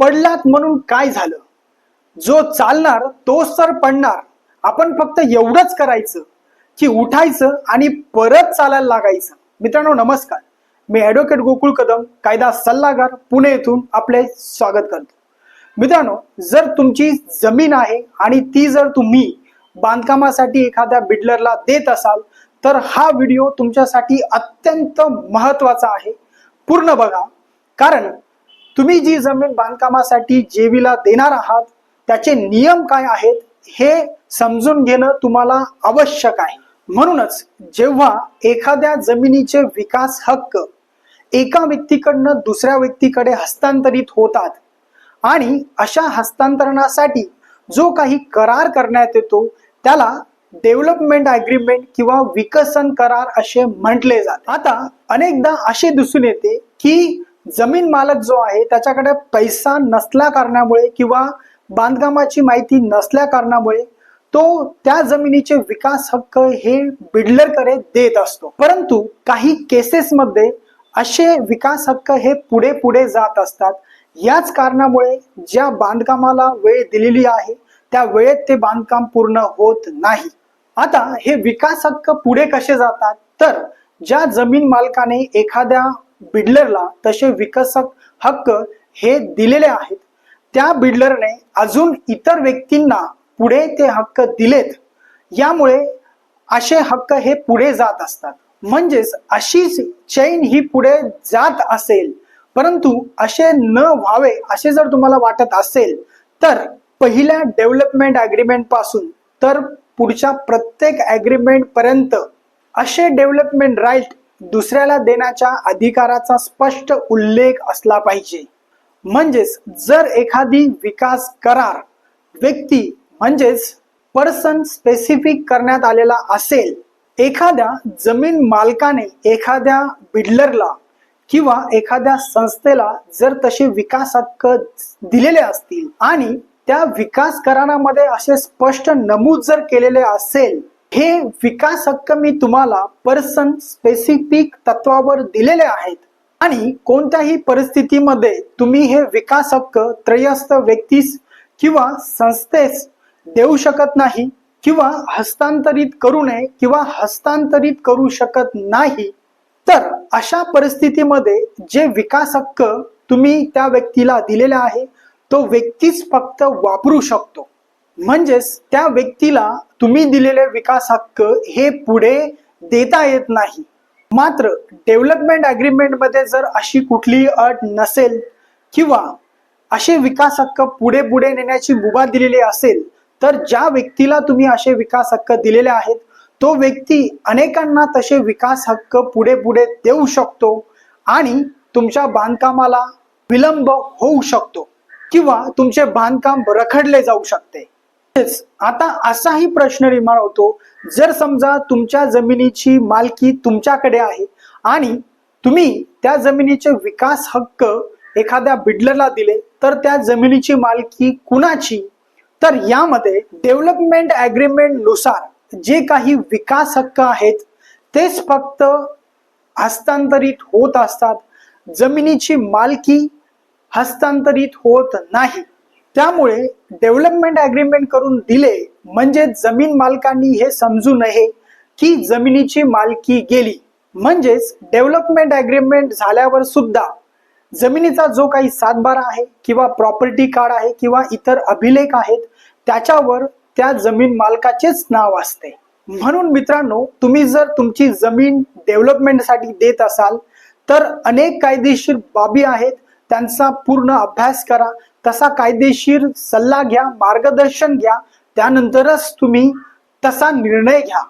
पडलात म्हणून काय झालं? जो चालणार तोच तर पडणार. आपण फक्त एवढंच करायचं की उठायचं आणि परत चालायला लागायचं. मित्रांनो नमस्कार. मी ॲडव्होकेट गोकुळ कदम कायदा सल्लागार पुणे येथून आपले स्वागत करतो. मित्रांनो जर तुमची जमीन आहे आणि ती जर तुम्ही बांधकामासाठी एखाद्या बिल्डरला देत असाल तर हा व्हिडिओ तुमच्यासाठी अत्यंत महत्त्वाचा आहे. पूर्ण बघा. कारण तुम्ही जी जमीन बांधकामासाठी जेवीला देणार आहात त्याचे नियम काय आहेत हे समजून घेणं तुम्हाला आवश्यक आहे. म्हणूनच जेव्हा एखाद्या जमिनीचे विकास हक्क एका व्यक्तीकडनं दुसऱ्या व्यक्तीकडे हस्तांतरित होतात आणि अशा हस्तांतरणासाठी जो काही करार करण्यात येतो त्याला डेव्हलपमेंट अग्रीमेंट किंवा विकसन करार असे म्हटले जाते. आता अनेकदा असे दिसून येते की जमीन मालक जो आहे त्याच्याकडे पैसा नसल्या कारणामुळे किंवा बांधकामाची माहिती नसल्या कारणामुळे तो त्या जमिनीचे विकास हक्क हे बिल्डरकडे देत असतो. परंतु काही केसेसमध्ये असे विकास हक्क हे पुढे पुढे जात असतात. याच कारणामुळे ज्या बांधकामाला वेळ दिलेली आहे त्या वेळेत ते बांधकाम पूर्ण होत नाही. आता हे विकास हक्क पुढे कसे जातात? तर ज्या जमीन मालकाने एखाद्या बिडलरला तसे विकसक हक्क हे दिलेले आहेत. त्या बिडलरने अजून इतर व्यक्तींना पुढे ते हक्क दिलेत. यामुळे असे हक्क हे पुढे जात असतात. म्हणजेच अशीच चैन ही पुढे जात असेल. परंतु असे न व्हावे असे जर तुम्हाला वाटत असेल तर पहिल्या डेव्हलपमेंट अग्रीमेंटपासून तर पुढच्या प्रत्येक अग्रीमेंट पर्यंत असे डेव्हलपमेंट राईट दुसऱ्याला देण्याच्या अधिकाराचा स्पष्ट उल्लेख असला पाहिजे. म्हणजेच जर एखादी विकास करार व्यक्ती म्हणजेच पर्सन स्पेसिफिक करण्यात आलेला असेल एखाद्या जमीन मालकाने एखाद्या बिल्डरला किंवा एखाद्या संस्थेला जर तसे विकास हक्क दिलेले असतील आणि त्या विकास करारामध्ये असे स्पष्ट नमूद जर केलेले असेल हे विकास हक्क मी तुम्हाला पर्सन स्पेसिफिक तत्वावर दिलेले आहेत. आणि कोणत्याही परिस्थितीमध्ये तुम्ही हे विकास हक्क त्रयस्थ व्यक्तीस किंवा संस्थेस देऊ शकत नाही किंवा हस्तांतरित करू नये किंवा हस्तांतरित करू शकत नाही तर अशा परिस्थितीमध्ये जे विकास हक्क तुम्ही त्या व्यक्तीला दिलेला आहे तो व्यक्तीच फक्त वापरू शकतो. म्हणजेच त्या व्यक्तीला तुम्ही दिलेले विकास हक्क हे पुढे देता येत नाही. मात्र डेव्हलपमेंट अग्रीमेंटमध्ये जर अशी कुठलीही अट नसेल किंवा असे विकास हक्क पुढे पुढे नेण्याची मुभा दिलेली असेल तर ज्या व्यक्तीला तुम्ही असे विकास हक्क दिलेले आहेत तो व्यक्ती अनेकांना तसे विकास हक्क पुढे पुढे देऊ शकतो आणि तुमच्या बांधकामाला विलंब होऊ शकतो किंवा तुमचे बांधकाम रखडले जाऊ शकते. आता असाही प्रश्न निर्माण होतो. जर समजा तुमच्या जमिनीची मालकी तुमच्याकडे आहे आणि तुम्ही त्या जमिनीचे विकास हक्क एखाद्या बिडलरला दिले तर त्या जमिनीची मालकी कुणाची? तर यामध्ये डेव्हलपमेंट अग्रीमेंटनुसार जे काही विकास हक्क आहेत तेच फक्त हस्तांतरित होत असतात. जमिनीची मालकी हस्तांतरित होत नाही. त्यामुळे डेव्हलपमेंट अग्रीमेंट करून दिले म्हणजे जमीन मालकांनी हे समजू नये की जमिनीची मालकी गेली. म्हणजेच डेव्हलपमेंट अग्रीमेंट झाल्यावर सुद्धा जमिनीचा जो काही सातबारा आहे किंवा प्रॉपर्टी कार्ड आहे किंवा इतर अभिलेख आहेत त्याच्यावर त्या जमीन मालकाचेच नाव असते. म्हणून मित्रांनो तुम्ही जर तुमची जमीन डेव्हलपमेंटसाठी देत असाल तर अनेक कायदेशीर बाबी आहेत. त्यांचा पूर्ण अभ्यास करा तसा कायदेशीर सल्ला घ्या मार्गदर्शन घ्या त्यानंतरच तुम्ही तसा निर्णय घ्या.